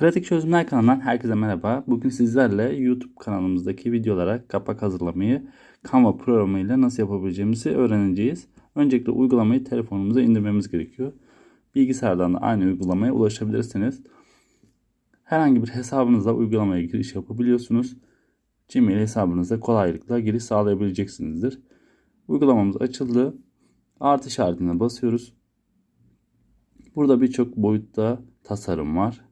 Pratik Çözümler kanalından herkese merhaba. Bugün sizlerle YouTube kanalımızdaki videolara kapak hazırlamayı Canva programıyla nasıl yapabileceğimizi öğreneceğiz. Öncelikle uygulamayı telefonumuza indirmemiz gerekiyor. Bilgisayardan da aynı uygulamaya ulaşabilirsiniz. Herhangi bir hesabınızla uygulamaya giriş yapabiliyorsunuz. Gmail hesabınıza kolaylıkla giriş sağlayabileceksinizdir. Uygulamamız açıldı. Artı işaretine basıyoruz. Burada birçok boyutta tasarım var.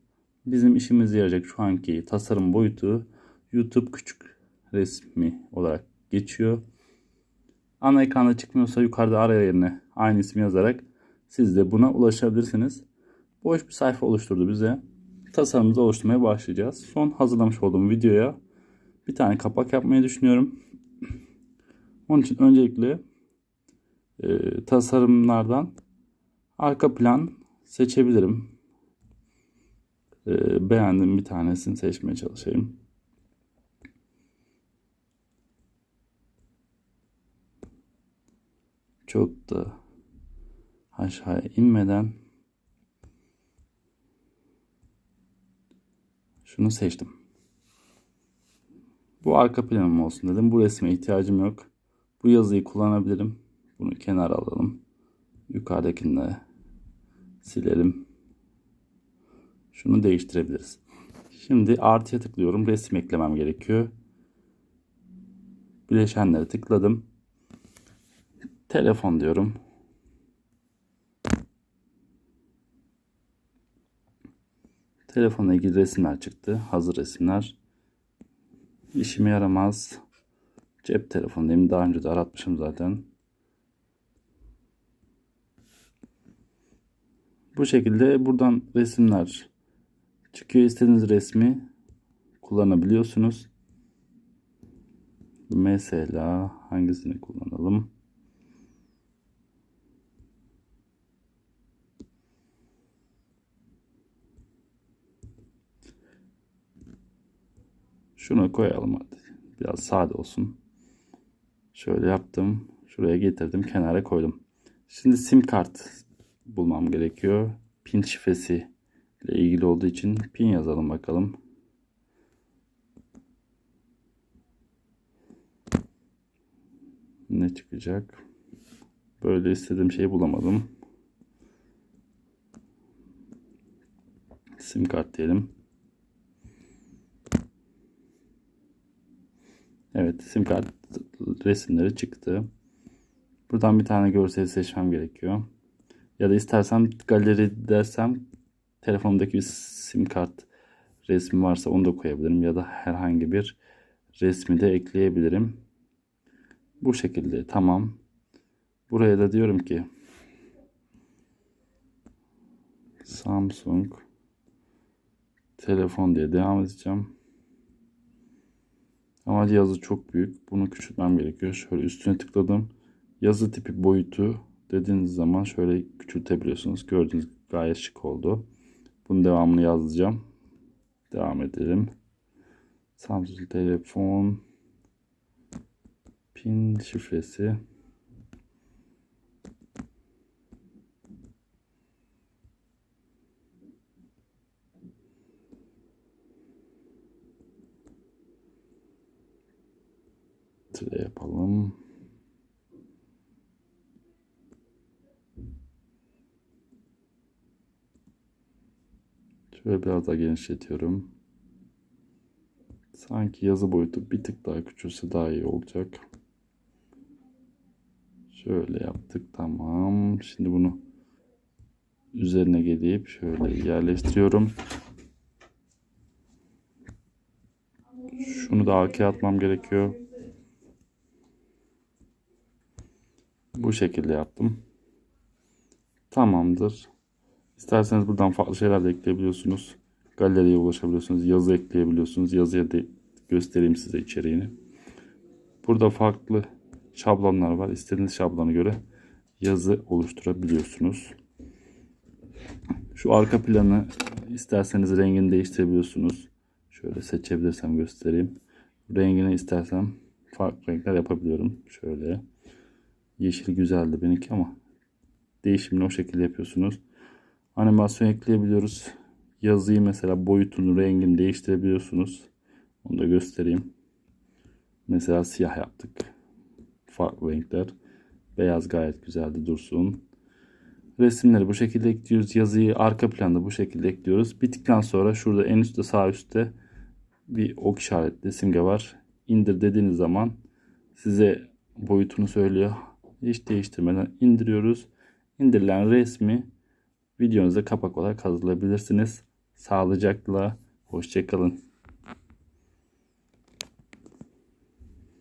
Bizim işimize yarayacak şu anki tasarım boyutu YouTube küçük resmi olarak geçiyor. Ana ekranda çıkmıyorsa yukarıda araya yerine aynı ismi yazarak siz de buna ulaşabilirsiniz. Boş bir sayfa oluşturdu bize. Tasarımımızı oluşturmaya başlayacağız. Son hazırlamış olduğum videoya bir tane kapak yapmayı düşünüyorum. Onun için öncelikle e, tasarımlardan arka plan seçebilirim. E, beğendiğim bir tanesini seçmeye çalışayım. Çok da aşağıya inmeden şunu seçtim. Bu arka planım olsun dedim. Bu resme ihtiyacım yok. Bu yazıyı kullanabilirim. Bunu kenara alalım. Yukarıdakini de silelim. Şunu değiştirebiliriz. Şimdi artıya tıklıyorum. Resim eklemem gerekiyor. Bileşenlere tıkladım. Telefon diyorum. Telefonla ilgili resimler çıktı. Hazır resimler. İşime yaramaz. Cep telefondayım. Daha önce de aratmışım zaten. Bu şekilde buradan resimler çıkıyor. İstediğiniz resmi kullanabiliyorsunuz. Mesela hangisini kullanalım? Şunu koyalım hadi. Biraz sade olsun. Şöyle yaptım. Şuraya getirdim. Kenara koydum. Şimdi sim kart bulmam gerekiyor. Pin şifresi ile ilgili olduğu için pin yazalım bakalım. Ne çıkacak? Böyle istediğim şeyi bulamadım. Sim kart diyelim. Evet, sim kart resimleri çıktı. Buradan bir tane görseli seçmem gerekiyor. Ya da istersem galeri dersem telefonumdaki bir sim kart resmi varsa onu da koyabilirim. Ya da herhangi bir resmi de ekleyebilirim. Bu şekilde tamam. Buraya da diyorum ki Samsung telefon diye devam edeceğim. Ama yazı çok büyük. Bunu küçültmem gerekiyor. Şöyle üstüne tıkladım. Yazı tipi boyutu dediğiniz zaman şöyle küçültebiliyorsunuz. Gördüğünüz gayet şık oldu. Bunun devamını yazacağım. Devam edelim. Samsung telefon pin şifresi yapalım. Şöyle biraz daha genişletiyorum. Sanki yazı boyutu bir tık daha küçülse daha iyi olacak. Şöyle yaptık tamam. Şimdi bunu üzerine gelip şöyle yerleştiriyorum. Şunu da arkaya atmam gerekiyor. Bu şekilde yaptım. Tamamdır. İsterseniz buradan farklı şeyler de ekleyebiliyorsunuz. Galeriye ulaşabiliyorsunuz. Yazı ekleyebiliyorsunuz. Yazıya da göstereyim size içeriğini. Burada farklı şablonlar var. İstediğiniz şablona göre yazı oluşturabiliyorsunuz. Şu arka planı isterseniz rengini değiştirebiliyorsunuz. Şöyle seçebilirsem göstereyim. Rengini istersem farklı renkler yapabiliyorum. Şöyle. Yeşil güzeldi benimki ama değişimini o şekilde yapıyorsunuz. Animasyon ekleyebiliyoruz. Yazıyı mesela boyutunu, rengini değiştirebiliyorsunuz. Onu da göstereyim. Mesela siyah yaptık. Farklı renkler. Beyaz gayet güzeldi dursun. Resimleri bu şekilde ekliyoruz. Yazıyı arka planda bu şekilde ekliyoruz. Bittikten sonra şurada en üstte sağ üstte bir ok işaretli simge var. İndir dediğiniz zaman size boyutunu söylüyor. Hiç değiştirmeden indiriyoruz. İndirilen resmi videonuza kapak olarak hazırlayabilirsiniz. Sağlıcakla, hoşçakalın.